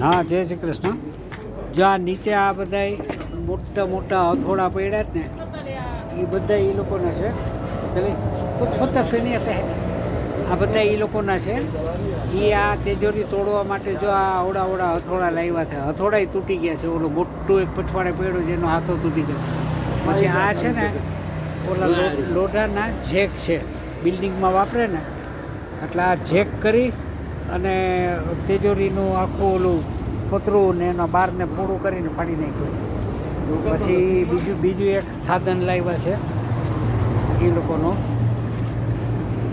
હા, જય શ્રી કૃષ્ણ. જો આ નીચે આ બધા મોટા મોટા હથોડા પડ્યા જ ને એ બધા એ લોકોના છે. પચાસ નહીં આ બધા એ લોકોના છે. એ આ તેજોરી તોડવા માટે જો આ ઓડા ઓડા હથોડા લાવ્યા છે. હથોડા તૂટી ગયા છે. ઓલો મોટું એક પછવાડે પડ્યો જેનો હાથો તૂટી ગયો. પછી આ છે ને, ઓલા લોઢાના જેક છે. બિલ્ડિંગમાં વાપરે ને, એટલે આ જેક કરી અને તિજોરીનું આખું ઓલું પતરું ને એના બારને પૂરું કરીને ફાડી નાખ્યું. પછી બીજું બીજું એક સાધન લાવ્યા છે, એ લોકોનું.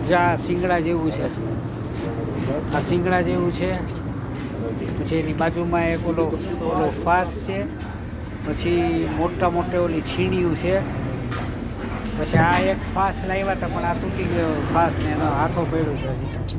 જ્યાં સિંગડા જેવું છે. આ સિંગડા જેવું છે. પછી એની બાજુમાં એક ઓલો ઓલો ફાસ છે. પછી મોટા મોટે ઓલી છીણીયું છે. પછી આ એક ફાસ લાવ્યા હતા, પણ આ તૂટી ગયો ફાસ ને એનો હાથો પડ્યો છે હજી.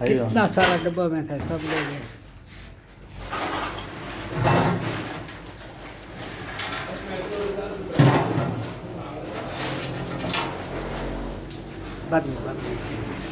कितना सारा डब्बा में था सब ले गए बाद में बाद में